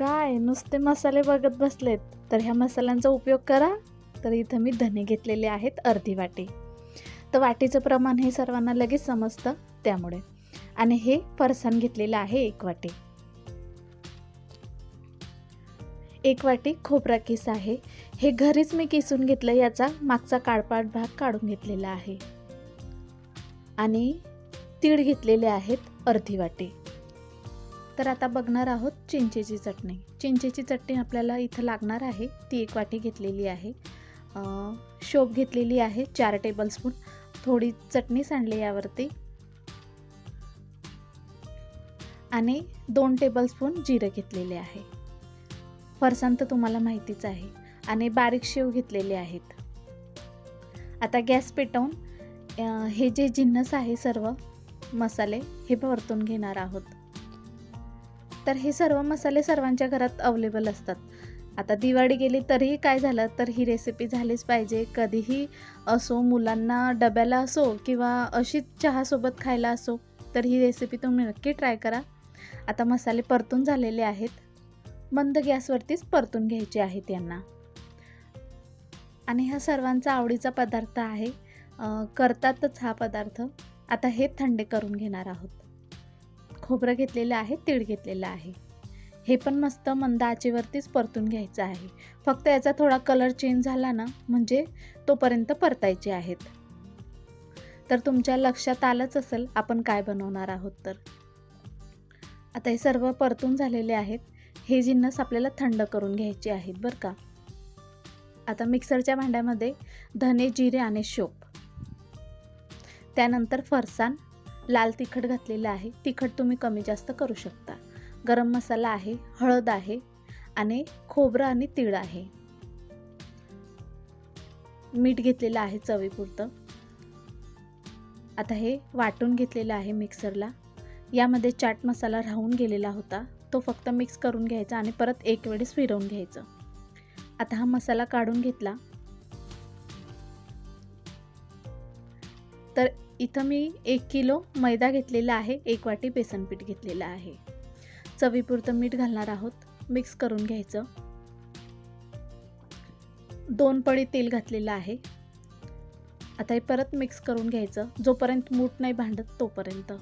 काय? नुसते मसाले बघत बसलेत. तर ह्या मसाल्यांचा उपयोग करा. तर इथं मी धने घेतलेले आहेत अर्धी वाटी. तर वाटीचं प्रमाण हे सर्वांना लगेच समजतं त्यामुळे. आणि हे फरसाण घेतलेलं आहे एक वाटी. एक वाटी खोबरा किस आहे. हे घरीच मी किसून घेतलं याचा मागचा काळपाट भाग काढून घेतलेला आहे. आणि तीळ घेतलेले आहेत अर्धी वाटी. तर आता बघणार आहोत चिंचेची चटणी. चिंचेची चटणी आपल्याला इथं लागणार आहे. ती एक वाटी घेतलेली आहे. शोप घेतलेली आहे. चार टेबलस्पून थोडी चटणी सांडली यावरती. आणि दोन टेबलस्पून जिरं घेतलेले आहे. फरसाण तर तुम्हाला माहितीच आहे. आणि बारीक शेव घेतलेले आहेत. आता गॅस पेटवून हे जे जिन्नस आहे सर्व मसाले हे परतून घेणार आहोत. तर हे सर्व मसाले सर्वांच्या घरात अवेलेबल असतात. आता दिवाळी गेली तरीही काय झालं? तर ही रेसिपी झालीच पाहिजे. कधीही असो मुलांना डब्याला असो किंवा अशीच चहासोबत खायला असो तर ही रेसिपी तुम्ही नक्की ट्राय करा. आता मसाले परतून झालेले आहेत. मंद गॅसवरतीच परतून घ्यायचे आहेत यांना. आणि हा सर्वांचा आवडीचा पदार्थ आहे. करतातच हा पदार्थ. आता हे थंडे करून घेणार आहोत. खोबरं घेतलेलं आहे तीळ घेतलेलं आहे. हे पण मस्त मंद आचेवरतीच परतून घ्यायचं आहे. फक्त याचा थोडा कलर चेंज झाला ना म्हणजे तोपर्यंत परतायचे आहेत. तर तुमच्या लक्षात आलंच असेल आपण काय बनवणार आहोत तर. आता हे सर्व परतून झालेले आहेत. हे जिन्नस आपल्याला थंड करून घ्यायचे आहेत बरं का. आता मिक्सरच्या भांड्यामध्ये धने जिरे आणि शोप त्यानंतर फरसाण लाल तिखट घातलेलं आहे. तिखट तुम्ही कमी जास्त करू शकता. गरम मसाला आहे हळद आहे आणि खोबरं आणि तीळ आहे. मीठ घेतलेलं आहे चवीपुरतं. आता हे वाटून घेतलेलं आहे मिक्सरला. यामध्ये चाट मसाला राहून गेलेला होता. तो फक्त मिक्स करून घ्यायचा आणि परत एक वेळेस फिरवून घ्यायचं. आता हा मसाला काढून घेतला. तर इथं मी एक किलो मैदा घेतलेला आहे एक वाटी बेसन पीठ घेतलेलं आहे. चवीपुरतं मीठ घालणार आहोत मिक्स करून घ्यायचं. दोन पळी तेल घातलेलं आहे. आता हे परत मिक्स करून घ्यायचं जोपर्यंत मूठ नाही भांडत तोपर्यंत.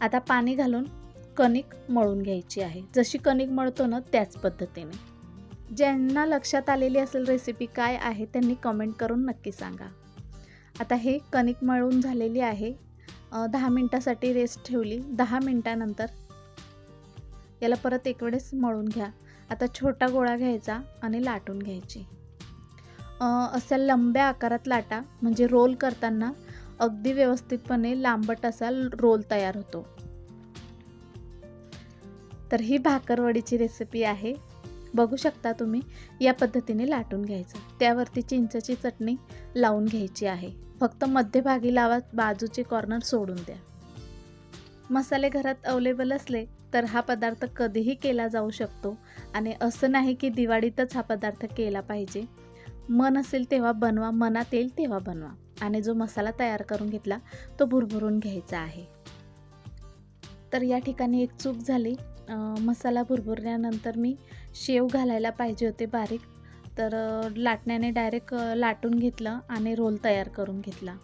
आता पाणी घालून कणिक मळून घ्यायची आहे. जशी कणिक मळतो ना त्याच पद्धतीने. ज्यांना लक्षात आलेली असेल रेसिपी काय आहे त्यांनी कमेंट करून नक्की सांगा. आता हे कणिक मळून झालेली आहे. दहा मिनटासाठी रेस्ट ठेवली. दहा मिनटानंतर याला परत एक वेळेस मळून घ्या. आता छोटा गोळा घ्यायचा आणि लाटून घ्यायची. अशा लंब्या आकारात लाटा म्हणजे रोल करताना अगदी व्यवस्थितपणे लांबट असा रोल तयार होतो. तर ही भाकरवडीची रेसिपी आहे. बघू शकता तुम्ही या पद्धतीने लाटून घ्यायचं. त्यावरती चिंचची चटणी लावून घ्यायची आहे. फक्त मध्यभागी लावा बाजूचे कॉर्नर सोडून द्या. मसाले घरात अवेलेबल असले तर हा पदार्थ कधीही केला जाऊ शकतो आणि असं नाही की दिवाळीतच हा पदार्थ केला पाहिजे. मन असेल तेव्हा बनवा मनात येईल तेव्हा बनवा. आणि जो मसाला तयार करून घेतला तो भुरभुरून घ्यायचा आहे. तर या ठिकाणी एक चूक झाली. मसाला भुरभुरल्यानंतर मी शेव घालायला पाहिजे होते बारीक. तर लाटण्याने डायरेक्ट लाटून घेतलं आणि रोल तयार करून घेतला.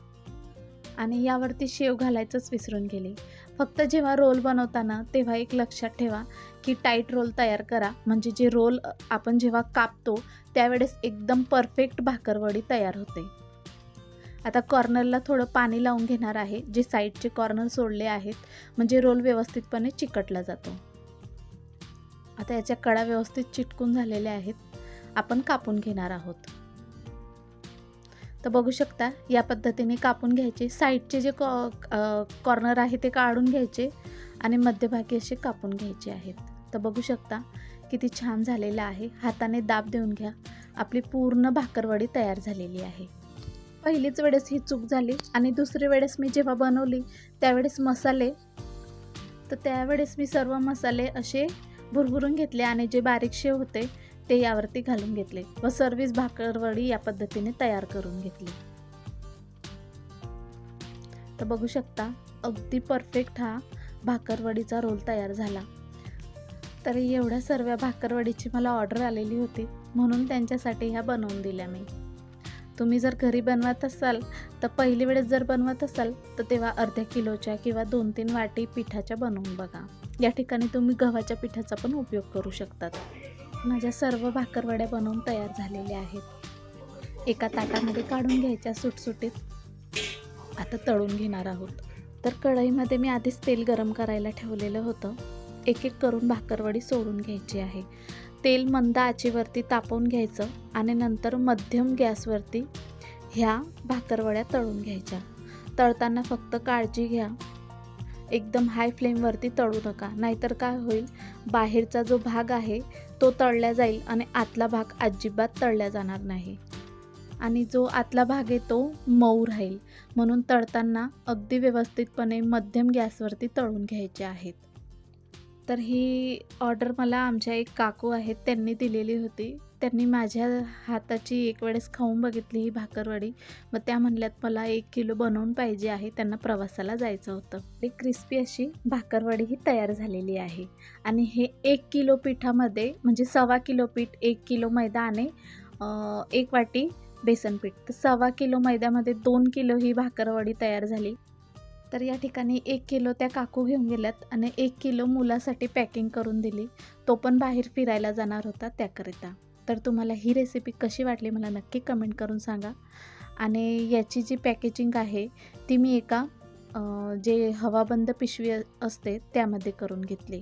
आणि यावरती शेव घालायचंच विसरून गेली. फक्त जेव्हा रोल बनवताना तेव्हा एक लक्षात ठेवा की टाईट रोल तयार करा. म्हणजे जे रोल आपण जेव्हा कापतो त्यावेळेस एकदम परफेक्ट भाकरवडी तयार होते. आता कॉर्नरला थोडं पाणी लावून घेणार आहे. जे साईडचे कॉर्नर सोडले आहेत म्हणजे रोल व्यवस्थितपणे चिकटला जातो. आता याच्या कडा व्यवस्थित चिटकून झालेल्या आहेत. आपण कापून घेणार आहोत. तर बघू शकता या पद्धतीने कापून घ्यायचे. साईडचे जे कॉ कॉर्नर आहे ते काढून घ्यायचे आणि मध्यभागी असे कापून घ्यायचे आहेत. तर बघू शकता किती छान झालेलं आहे. हाताने दाब देऊन घ्या. आपली पूर्ण भाकरवडी तयार झालेली आहे. पहिलीच वेळेस ही चूक झाली आणि दुसरी वेळेस मी जेव्हा बनवली त्यावेळेस मसाले तर त्यावेळेस मी सर्व मसाले असे भुरभुरून घेतले आणि जे बारीकशे होते ते यावरती घालून घेतले व सर्विस भाकरवडी या पद्धतीने तयार करून घेतली. तर बघू शकता अगदी परफेक्ट हा भाकरवडीचा रोल तयार झाला. तर एवढ्या सर्व भाकरवडीची मला ऑर्डर आलेली होती म्हणून त्यांच्यासाठी ह्या बनवून दिल्या मी. तुम्ही जर घरी बनवत असाल तर पहिली वेळेस जर बनवत असाल तर तेव्हा अर्ध्या किलोच्या किंवा दोन तीन वाटी पिठाच्या बनवून बघा. या ठिकाणी तुम्ही गव्हाच्या पिठाचा पण उपयोग करू शकतात. माझ्या सर्व भाकरवड्या बनवून तयार झालेल्या आहेत. एका ताटामध्ये काढून घ्यायच्या सुटसुटीत. आता तळून घेणार आहोत. तर कढईमध्ये मी आधीच तेल गरम करायला ठेवलेलं होतं. एक एक करून भाकरवडी सोडून घ्यायची आहे. तेल मंद आचेवरती तापवून घ्यायचं आणि नंतर मध्यम गॅसवरती ह्या भाकरवड्या तळून घ्यायच्या. तळताना फक्त काळजी घ्या. एकदम हाय फ्लेमवरती तळू नका. नाहीतर काय होईल? बाहेरचा जो भाग आहे तो तळला जाईल आणि आतला भाग अजिबात तळला जाणार नाही. आणि जो आतला भाग आहे तो मऊ राहील. म्हणून तळताना अगदी व्यवस्थितपणे मध्यम गॅसवरती तळून घ्यायचे आहेत. तर ही ऑर्डर मला आमच्या एक काकू आहेत त्यांनी दिलेली होती. त्यांनी माझ्या हाताची एक वेळेस खाऊन बघितली ही भाकरवडी. मग त्या म्हणल्यात मला एक किलो बनवून पाहिजे आहे त्यांना प्रवासाला जायचं होतं. एक क्रिस्पी अशी भाकरवडी ही तयार झालेली आहे. आणि हे एक किलो पिठामध्ये म्हणजे सव्वा किलो पीठ एक किलो मैदा आणि एक वाटी बेसन पीठ. तर सव्वा किलो मैद्यामध्ये दोन किलो ही भाकरवडी तयार झाली. तर या ठिकाणी एक किलो त्या काकू घेऊन गेल्यात आणि एक किलो मुलासाठी पॅकिंग करून दिली. तो पण बाहेर फिरायला जाणार होता त्याकरिता. तर तुम्हाला ही रेसिपी कशी वाटली मला नक्की कमेंट करून सांगा. आणि याची जी पॅकेजिंग आहे ती मी एका जे हवाबंद पिशवी असते त्यामध्ये करून घेतली.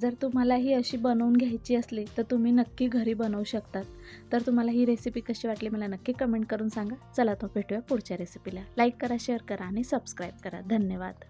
जर तुम्हाला ही अशी बनवून घ्यायची असली तर तुम्ही नक्की घरी बनवू शकतात. तर तुम्हाला ही रेसिपी कशी वाटली मला नक्की कमेंट करून सांगा. चला तो भेटूया पुढच्या रेसिपीला लाईक करा शेअर करा आणि सबस्क्राईब करा. धन्यवाद.